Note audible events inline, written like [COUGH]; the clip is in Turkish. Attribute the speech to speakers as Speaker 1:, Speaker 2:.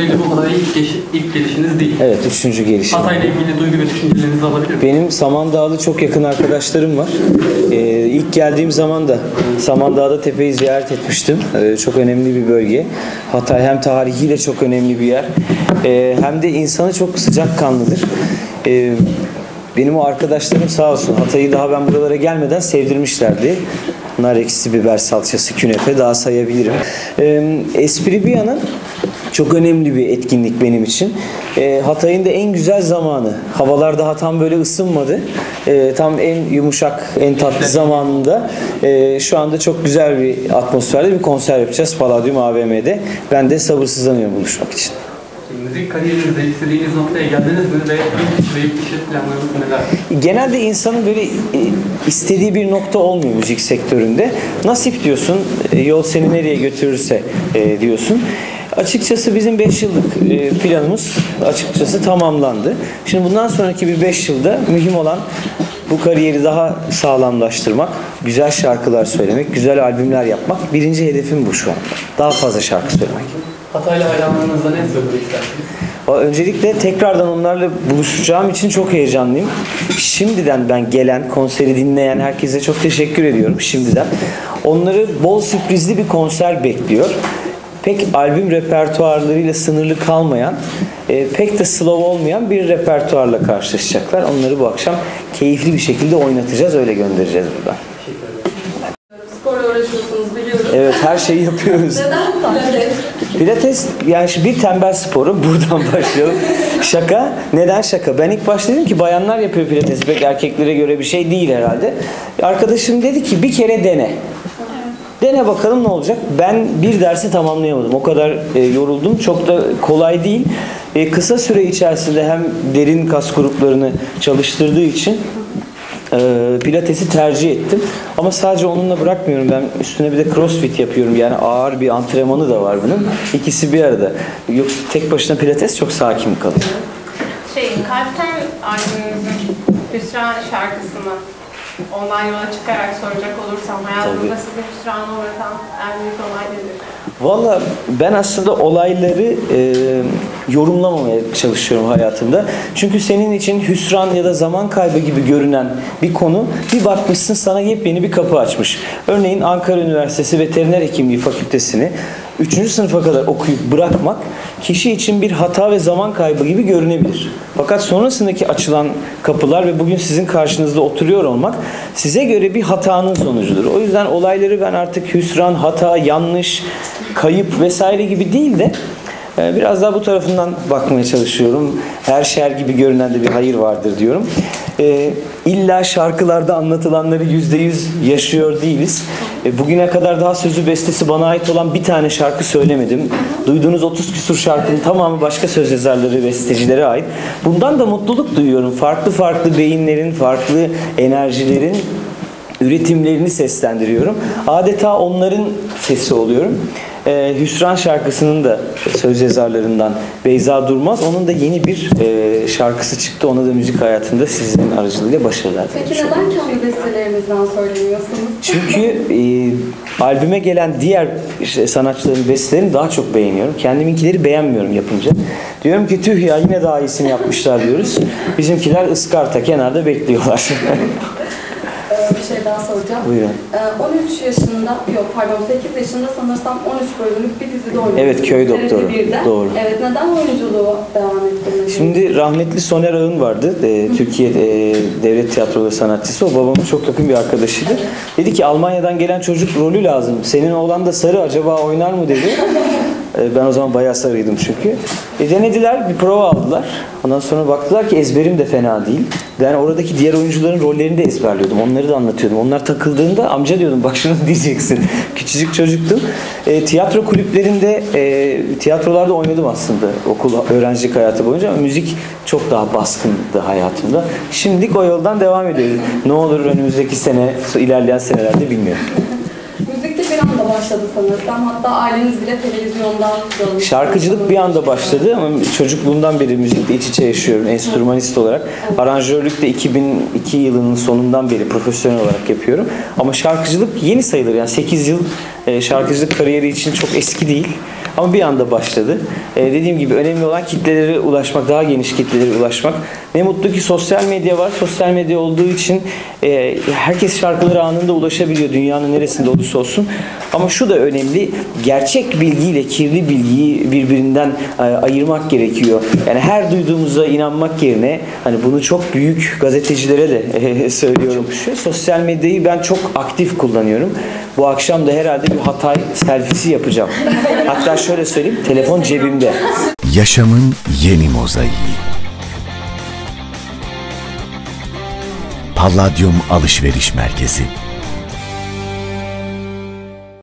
Speaker 1: kadarıyla bu olaya ilk, geç, ilk gelişiniz değil.
Speaker 2: Evet, üçüncü gelişim.
Speaker 1: Hatay'la ilgili duygu ve düşüncelerinizi alabilir miyim?
Speaker 2: Benim Samandağ'da çok yakın arkadaşlarım var. Ee, ilk geldiğim zaman da Samandağ'da tepeyi ziyaret etmiştim. Ee, çok önemli bir bölge. Hatay hem tarihiyle çok önemli bir yer. Ee, hem de insanı çok sıcakkanlıdır. Ee, benim o arkadaşlarım sağ olsun Hatay'ı daha ben buralara gelmeden sevdirmişlerdi. Nar ekşisi, biber salçası, künefe daha sayabilirim. Ee, espri bir yana çok önemli bir etkinlik benim için. Ee, Hatay'ın da en güzel zamanı. Havalar daha tam böyle ısınmadı. Ee, tam en yumuşak, en tatlı zamanında. Ee, şu anda çok güzel bir atmosferde bir konser yapacağız Palladium AVM'de. Ben de sabırsızlanıyorum buluşmak için.
Speaker 1: Müzik kariyerinizde istediğiniz noktaya geldiniz mi ve yurt dışı planlarınız neler?
Speaker 2: Genelde insanın böyle e, istediği bir nokta olmuyor müzik sektöründe. Nasip diyorsun, e, yol seni nereye götürürse e, diyorsun. Açıkçası bizim 5 yıllık e, planımız açıkçası tamamlandı. Şimdi bundan sonraki bir 5 yılda mühim olan bu kariyeri daha sağlamlaştırmak, güzel şarkılar söylemek, güzel albümler yapmak. Birinci hedefim bu şu anda. Daha fazla şarkı söylemek.
Speaker 1: Hatay'la hayranlarınızda ne söylemek istersiniz?
Speaker 2: Öncelikle tekrardan onlarla buluşacağım için çok heyecanlıyım. Şimdiden ben gelen, konseri dinleyen herkese çok teşekkür ediyorum şimdiden. Onları bol sürprizli bir konser bekliyor. Pek albüm repertuarlarıyla sınırlı kalmayan, e, pek de slow olmayan bir repertuarla karşılaşacaklar. Onları bu akşam keyifli bir şekilde oynatacağız, öyle göndereceğiz buradan.
Speaker 3: Sporla uğraşıyorsunuz biliyoruz.
Speaker 2: Evet, her şeyi yapıyoruz. [LAUGHS]
Speaker 3: Neden pilates?
Speaker 2: Pilates yani bir tembel sporu [LAUGHS] buradan başlayalım. şaka. Neden şaka? Ben ilk başta dedim ki bayanlar yapıyor pilates. Pek erkeklere göre bir şey değil herhalde. Arkadaşım dedi ki bir kere dene. Dene bakalım ne olacak. Ben bir dersi tamamlayamadım. O kadar e, yoruldum. Çok da kolay değil. E, kısa süre içerisinde hem derin kas gruplarını çalıştırdığı için e, pilatesi tercih ettim. Ama sadece onunla bırakmıyorum. Ben üstüne bir de crossfit yapıyorum. Yani ağır bir antrenmanı da var bunun. İkisi bir arada. Yoksa tek başına pilates çok sakin kalıyor.
Speaker 4: Şey, Kalpten albümümüzün Hüsran şarkısını ondan yola çıkarak soracak olursam hayatınızda
Speaker 2: Tabii.
Speaker 4: sizi hüsrana uğratan en büyük olay nedir?
Speaker 2: Valla ben aslında olayları e, yorumlamamaya çalışıyorum hayatımda. Çünkü senin için hüsran ya da zaman kaybı gibi görünen bir konu bir bakmışsın sana yepyeni bir kapı açmış. Örneğin Ankara Üniversitesi Veteriner Hekimliği Fakültesini 3. sınıfa kadar okuyup bırakmak kişi için bir hata ve zaman kaybı gibi görünebilir. Fakat sonrasındaki açılan kapılar ve bugün sizin karşınızda oturuyor olmak size göre bir hatanın sonucudur. O yüzden olayları ben artık hüsran, hata, yanlış, kayıp vesaire gibi değil de biraz daha bu tarafından bakmaya çalışıyorum. Her şer gibi görünen de bir hayır vardır diyorum. E, illa şarkılarda anlatılanları yüzde yüz yaşıyor değiliz. E, bugüne kadar daha sözü bestesi bana ait olan bir tane şarkı söylemedim. Duyduğunuz 30 küsur şarkının tamamı başka söz yazarları, bestecilere ait. Bundan da mutluluk duyuyorum. Farklı farklı beyinlerin, farklı enerjilerin üretimlerini seslendiriyorum. Adeta onların sesi oluyorum. Ee, Hüsran şarkısının da söz yazarlarından Beyza Durmaz. Onun da yeni bir e, şarkısı çıktı. Ona da müzik hayatında sizin aracılığıyla başarılar
Speaker 3: Peki neden kendi bestelerinizden söylemiyorsunuz?
Speaker 2: Çünkü e, albüme gelen diğer işte sanatçıların bestelerini daha çok beğeniyorum. Kendiminkileri beğenmiyorum yapınca. Diyorum ki tüh ya yine daha iyisini yapmışlar diyoruz. Bizimkiler ıskarta kenarda bekliyorlar. [LAUGHS]
Speaker 3: Ee, bir şey daha soracağım.
Speaker 2: Buyurun.
Speaker 3: Ee, 13 yaşında, yok pardon 8 yaşında sanırsam 13 bölümlük bir dizide oynuyorsunuz.
Speaker 2: Evet, Köy Doktoru.
Speaker 3: 1'de.
Speaker 2: Doğru.
Speaker 3: Evet, neden oyunculuğu devam ettirmediniz?
Speaker 2: Şimdi rahmetli Soner Ağın vardı. E, Türkiye e, Devlet Tiyatroları sanatçısı. O babamın çok yakın bir arkadaşıydı. Dedi ki Almanya'dan gelen çocuk rolü lazım. Senin oğlan da sarı acaba oynar mı dedi. [LAUGHS] E, ben o zaman bayağı sarıydım çünkü. E, denediler, bir prova aldılar. Ondan sonra baktılar ki ezberim de fena değil. Ben oradaki diğer oyuncuların rollerini de ezberliyordum. Onları da anlatıyordum. Onlar takıldığında amca diyordum bak şunu diyeceksin. [LAUGHS] Küçücük çocuktum. E, tiyatro kulüplerinde, e, tiyatrolarda oynadım aslında okul öğrencilik hayatı boyunca ama müzik çok daha baskındı hayatımda. Şimdilik o yoldan devam ediyoruz. Ne olur önümüzdeki sene, ilerleyen senelerde bilmiyorum.
Speaker 3: Anda başladı sanırsam. Hatta aileniz bile televizyondan görmüş.
Speaker 2: Şarkıcılık bir anda başladı ama çocukluğumdan beri müzikle iç içe yaşıyorum enstrümanist olarak. Aranjörlük de 2002 yılının sonundan beri profesyonel olarak yapıyorum. Ama şarkıcılık yeni sayılır. Yani 8 yıl e, şarkıcılık kariyeri için çok eski değil. Ama bir anda başladı. E, dediğim gibi önemli olan kitlelere ulaşmak, daha geniş kitlelere ulaşmak. Ne mutlu ki sosyal medya var. Sosyal medya olduğu için e, herkes şarkılara anında ulaşabiliyor dünyanın neresinde olursa olsun. Ama şu da önemli. Gerçek bilgiyle kirli bilgiyi birbirinden e, ayırmak gerekiyor. Yani her duyduğumuza inanmak yerine hani bunu çok büyük gazetecilere de e, [LAUGHS] söylüyorum. Şu sosyal medyayı ben çok aktif kullanıyorum. Bu akşam da herhalde bir Hatay selfisi yapacağım. [LAUGHS] Hatta şöyle söyleyeyim. Telefon cebimde. [LAUGHS]
Speaker 5: Yaşamın yeni mozaiği. Palladium Alışveriş Merkezi